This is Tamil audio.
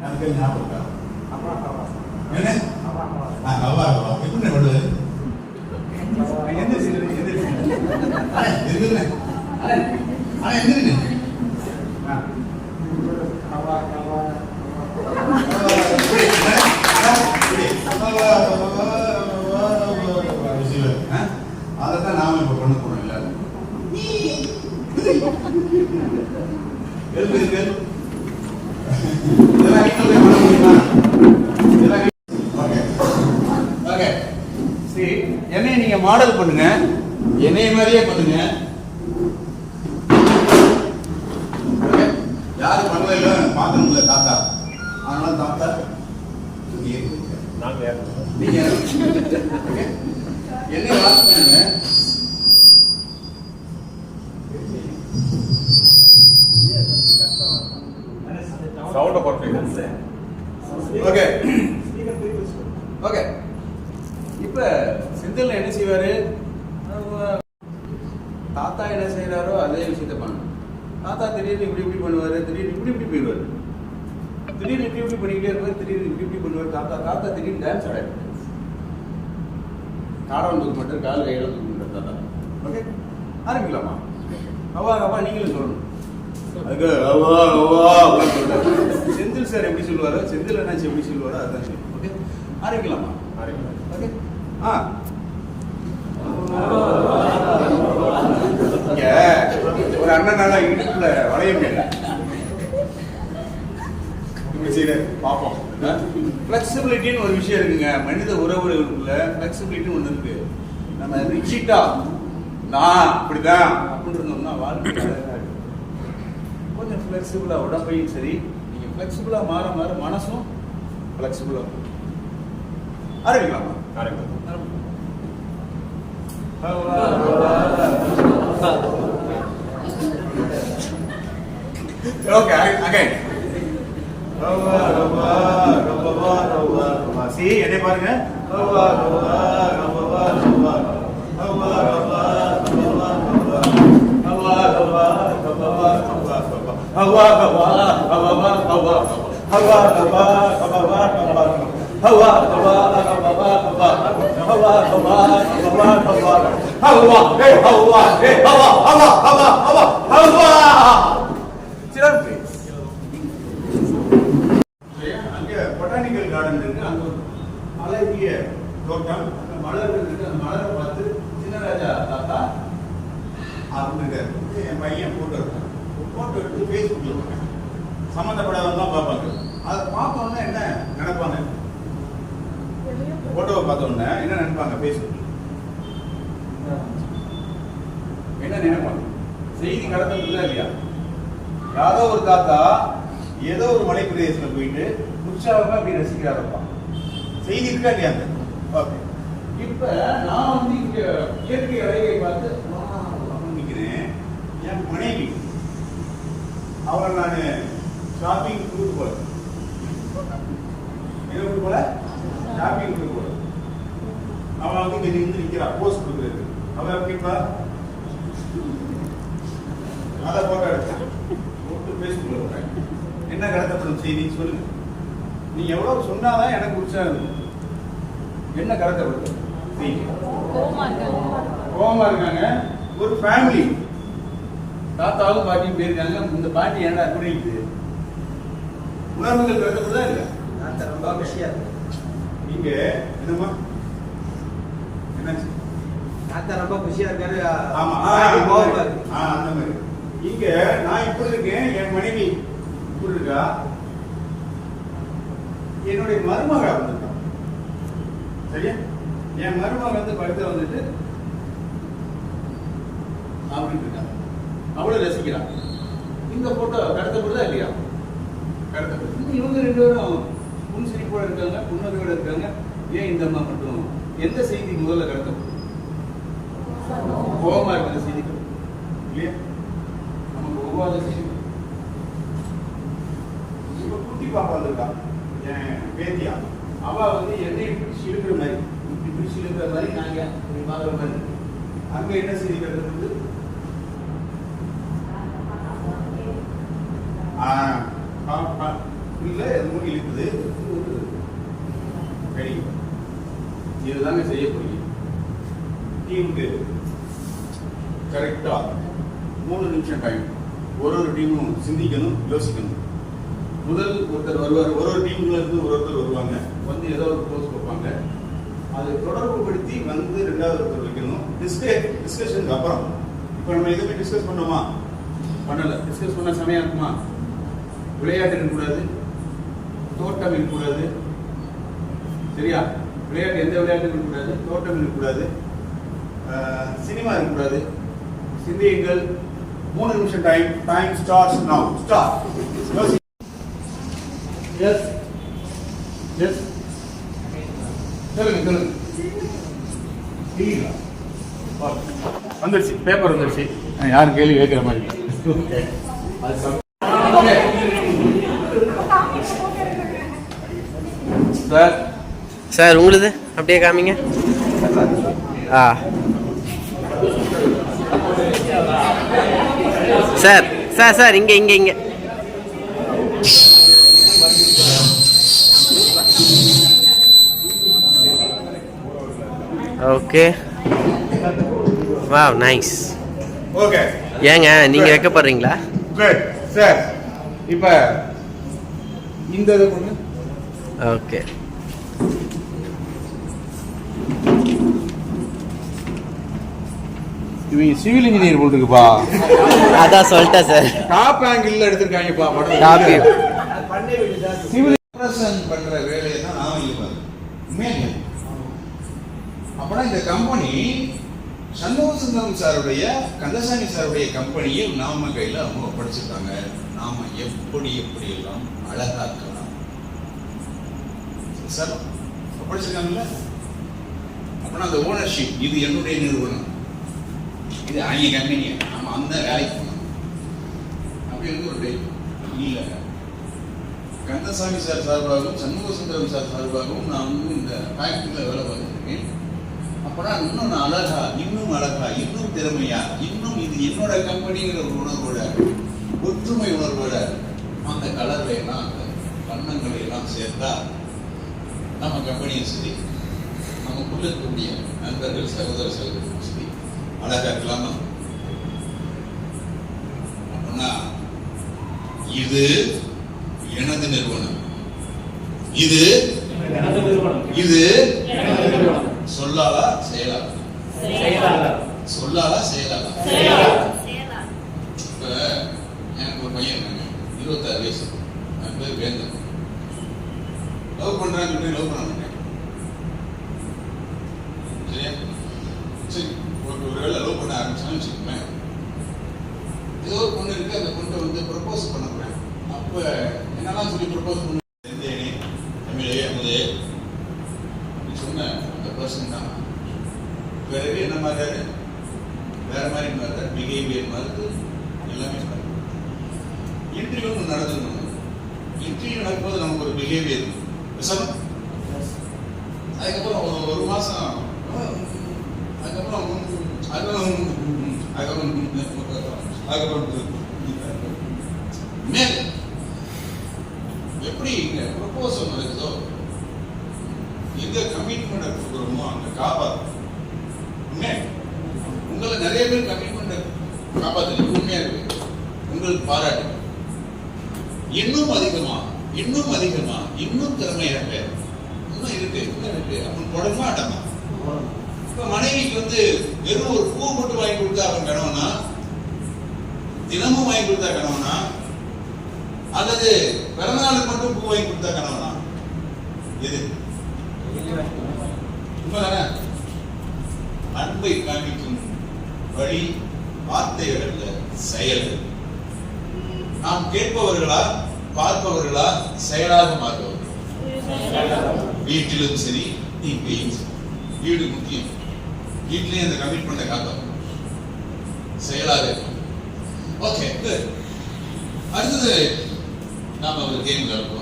எனக்கு ஞாபகம் இருக்கா என்ன அவ்வா அவ்வா எப்படி பண்ணுவது எந்த சீடு எந்த சீடு Okay. See, என்னைய நீங்க மாடல் பண்ணுங்க என்னைய மாதிரியே பண்ணுங்க Okay. யாரு பண்ணல இல்ல பாக்கணும்ல தாத்தா அதனால தாத்தா. நாங்க. என்னைய வாட்ச் பண்ணுங்க சவுண்ட ஓகே ஓகே இப்ப செந்தில் என்ன செய்வாரு? தாத்தா என்ன செய்யறாரோ அதே விஷயத்த பண்ணணும். தாத்தா திடீர்னு இப்படி இப்படி பண்ணுவாரு திடீர்னு இப்படி இப்படி போயிடுவாரு. திடீர்னு இப்படி இப்படி பண்ணிக்கிட்டே இருப்பாரு திடீர்னு இப்படி இப்படி பண்ணுவாரு. தாத்தா தாத்தா திடீர்னு டான்ஸ் ஆடாரு தாடம் தூக்க மாட்டார் கால் கையில தூக்க மாட்டார் தாத்தா ஓகே ஆரம்பிக்கலாமா? அவ்வா அவ்வா நீங்களும் சொல்லணும். அதுக்கு அப்படின்னு செந்தில் சார் எப்படி சொல்லுவாரோ செந்தில் என்னாச்சு எப்படி சொல்லுவாரோ அதுதான் சரி ஓகே ஆரம்பிக்கலாமா? ஓகே ஆ. ஒரு அண்ணனால இடுப்புல வளைய முடியல பார்ப்போம் ஃபிளெக்சிபிலிட்டின்னு ஒரு விஷயம் இருக்குங்க. மனித உறவுகளுக்குள்ள ஃபிளெக்சிபிலிட்டி ஒன்று இருக்கு. நம்ம ரிஜிட்டா நான் அப்படிதான் அப்படின்னு இருந்தோம்னா வாழ்க்கை கொஞ்சம் ஃப்ளெக்சிபிளா உடம்பையும் சரி. நீங்கள் ஃப்ளெக்சிபிளா மாற மாற மனசும் ஃப்ளெக்சிபிளா ஆரம்பிக்கலாமா. ஓகே அகைன் சி என்னை பாருங்க হাওয়া হাওয়া হাওয়া হাওয়া போட்டோவை பார்த்த உடனே என்ன நினைப்பாங்க? ஃபேஸ்புக்கில் என்ன நினைப்பாங்க? செய்தி கடத்தல் இல்லையா? யாரோ ஒரு தாத்தா ஏதோ ஒரு மலை பிரதேசத்துல போயிட்டு உற்சாகமா அப்படி ரசிக்கிறாரப்பா. செய்தி இருக்கா இல்லையா அந்த? ஓகே. இப்ப நான் வந்து இங்க இயற்கை அழகை பார்த்து நிக்கிறேன் என் மனைவி அவளை நான் ஷாப்பிங் கூட்டு போல என்ன கூட்டு போல? ஷாப்பிங் கூட்டு போல அவன் வந்து இங்க நின்று நிக்கிறா போஸ்ட் கொடுக்குறது. அவன் எப்படிப்பா அதை போட்டோ எடுத்தேன் போட்டு போட்டேன் என்ன கடத்தப்படும் செய்தி? சொல்லுங்க. நீ எவ்வளவு சொன்னாதான் எனக்கு உற்சாகம். என்ன கடத்தப்படும்? செய்தி. கோவமா இருக்காங்க. ஒரு ஃபேமிலி தாத்தாவும் பாட்டியும் போயிருக்காங்க. இந்த பாட்டி ஏன்டா குடிக்குது உணர்வுகள் கடத்தப்படுதா இல்ல? நான் ரொம்ப பிஸியா இருக்கேன் நீங்க ரொம்ப பிஸியா இருக்காரு. ஆமா. அந்த மாதிரி. இங்க நான் இப்படி இருக்கேன் என் மனைவி இப்படி இருக்கா? என்னுடைய மருமக வந்திருக்கான் சரியா? என் மருமக வந்து படுத்து வந்துட்டு அப்படின்னு இருக்காங்க அவளும் ரசிக்கிறான் இந்த போட்டோ கடத்தப்படுதா இல்லையா? கடத்தப்படுது இவங்க ரெண்டு பேரும் புன் சிரிப்போட இருக்காங்க புன்னகையோட இருக்காங்க. ஏன் இந்த அம்மா மட்டும் எந்த செய்தி முதல்ல கடத்தப்படுது கோபமா இருக்கிற செய்திகள் இல்லையா? நமக்கு ஒவ்வொரு செய்திகள் இப்ப குட்டி பாப்பா இருக்கா? என் பேத்தியா? அவ வந்து என்னை பிடிச்சி இழுக்கிற மாதிரி. இப்படி பிடிச்சி இழுக்கிற மாதிரி நாங்க இப்படி பாக்குற மாதிரி? அங்க என்ன செய்தி கிடக்கிறது ஆஹ் பா- இல்லை எதுவும் இழுக்குது. கழிவு இதுதாங்க செய்ய முடியும் டீமுக்கு கரெக்டாக மூணு நிமிஷம் டைம் ஒரு ஒரு டீமும் சிந்திக்கணும் யோசிக்கணும். முதல் ஒருத்தர் வருவார் ஒரு ஒரு டீம்ல இருந்து ஒரு ஒருத்தர் வருவாங்க. வந்து ஏதோ ஒரு போஸ்ட் கொடுப்பாங்க அதை தொடர்புபடுத்தி வந்து ரெண்டாவது ஒருத்தர் வைக்கணும். டிஸ்கே டிஸ்கஷனுக்கு அப்புறம். இப்போ நம்ம எதுவுமே டிஸ்கஸ் பண்ணோமா? பண்ணல. டிஸ்கஸ் பண்ண சமயம் இருக்குமா? விளையாட்டு இருக்கக்கூடாது. தோட்டம் இருக்கக்கூடாது. சரியா? விளையாட்டு எந்த விளையாட்டு இருக்கக்கூடாது? தோட்டம் இருக்கக்கூடாது. சினிமா இருக்கக்கூடாது. சிந்தியுங்கள். மூணு நிமிஷம் time time starts now start yes yes சொல்லுங்க சொல்லுங்க? வந்துருச்சு. பேப்பர் வந்துருச்சு. யாரும் கேள்வி கேட்குற மாதிரி. அது. சார் சார் உங்களுது? அப்படியே காமிங்க. ஆ. சார் சார் சார் இங்கே இங்கே இங்கே. ஓகே. Wow nice. ஓகே. ஏங்க நீங்கள் வைக்கப்படுறீங்களா? சார் இப்போ இந்த ஓகே. இவங்க சிவில் இன்ஜினியர் போல் இருக்குப்பா அதான் சொல்லிட்டேன் சார். டாப் ஆங்கிள் எடுத்திருக்காங்கப்பா விட்டுதா சிவில் ரெப்ரசன்ட் பண்ற வேலையை தான் நாம இங்க அப்பனா இந்த கம்பெனி சண்முக சுந்தரம் சாருடைய கந்தசாமி சாருடைய கம்பெனியை நாம கையில அவங்க ஒப்படைச்சிருக்காங்க. நாம எப்படி எப்படி எல்லாம் அழகாக்கலாம். சார் ஒப்படைச்சிருக்காங்கல்ல? அப்பனா அந்த ஓனர்ஷிப் இது என்னுடைய நிறுவனம். இது அவங்க கம்பெனி நம்ம அந்த வேலைக்கு போனோம் அப்படி இருந்து ஒரு இல்லை கந்தசாமி சார் சார்பாகவும் சண்முகசுந்தரம் சார் சார்பாகவும் நான் வந்து இந்த ஃபேக்டரியில் வேலை பார்த்துருக்கேன். அப்போனா இன்னும் நான் அழகா இன்னும் அழகா இன்னும் திறமையா இன்னும் இது என்னோட கம்பெனிங்கிற ஒரு உணர்வோட ஒற்றுமை உணர்வோட அந்த கலர்ல எல்லாம் அந்த வண்ணங்களை எல்லாம் சேர்த்தா நம்ம கம்பெனியை சரி. நமக்குள்ள இருக்கக்கூடிய நண்பர்கள் சகோதர சகோதரர்களும் சரி. அழகா இருக்கலாமா? அப்படின்னா இது எனது நிறுவனம். இது இது சொல்லாலா செயலாளா சொல்லாலா செயலாளா இப்ப எனக்கு ஒரு பையன் இருக்காங்க இருபத்தாறு வயசு அவன் பேர் வேந்தன் லவ் பண்றான்னு சொல்லி லவ் பண்ண மாட்டேன் சரியா சரி ஒரு ஒருவேளை லவ் பண்ண ஆரம்பிச்சான்னு வச்சுக்கோங்களேன் ஏதோ ஒரு பொண்ணு இருக்கு அந்த பொண்ணை வந்து ப்ரப்போஸ் பண்ண போறேன் அப்ப என்னெல்லாம் சொல்லி ப்ரப்போஸ் பண்ண இருந்தேனே தமிழே அமுதே. நீ சொன்ன அந்த பர்சன் தான். பிறகு என்ன மாதிரி வேற மாதிரி மாறாரு பிஹேவியர் மாறுது எல்லாமே இன்டர்வியூ ஒன்று நடந்துருக்கணும் இன்டர்வியூ நடக்கும்போது நமக்கு ஒரு பிஹேவியர் பேசாம அதுக்கப்புறம் ஒரு ஒரு அதுக்கப்புறம் அதுக்கப்புறம் அதுக்கப்புறம் அதுக்கப்புறம் மேல. எப்படி இங்க ப்ரொபோசல் நடக்குதோ எங்க கமிட்மெண்ட் கொடுக்குறோமோ அங்க காப்பாத்து உண்மை? உங்களை நிறைய பேர் கமிட்மெண்ட் காப்பாத்துறீங்க. உண்மையா இருக்கு. உங்களுக்கு பாராட்டு. இன்னும் அதிகமா இன்னும் அதிகமா இன்னும் திறமையாக இன்னும் இருக்கு இன்னும் இருக்கு. அப்படின்னு தொடங்க அடமா இப்ப மனைவிக்கு வந்து வெறும் ஒரு பூ மட்டும் வாங்கி கொடுத்தா அவன் கணவனா? தினமும் வாங்கி கொடுத்தா கணவனா? அல்லது பிறந்தநாளுக்கு மட்டும் பூ வாங்கி கொடுத்தா கணவனா எது? உண்மைதானே? அன்பை காண்பிக்கும் வழி வார்த்தைகள் அல்ல செயல்கள் நாம் கேட்பவர்களா பார்ப்பவர்களா செயலாக மாறுபவர்கள். வீட்டிலும் சரி இங்கேயும் சரி. வீடு முக்கியம். வீட்லயும் அந்த கமிட்மெண்ட்டை காத்தோம் செயலாக இருக்கும் ஓகே குட் அடுத்தது நாம் ஒரு கேம் விளையாடுவோம்.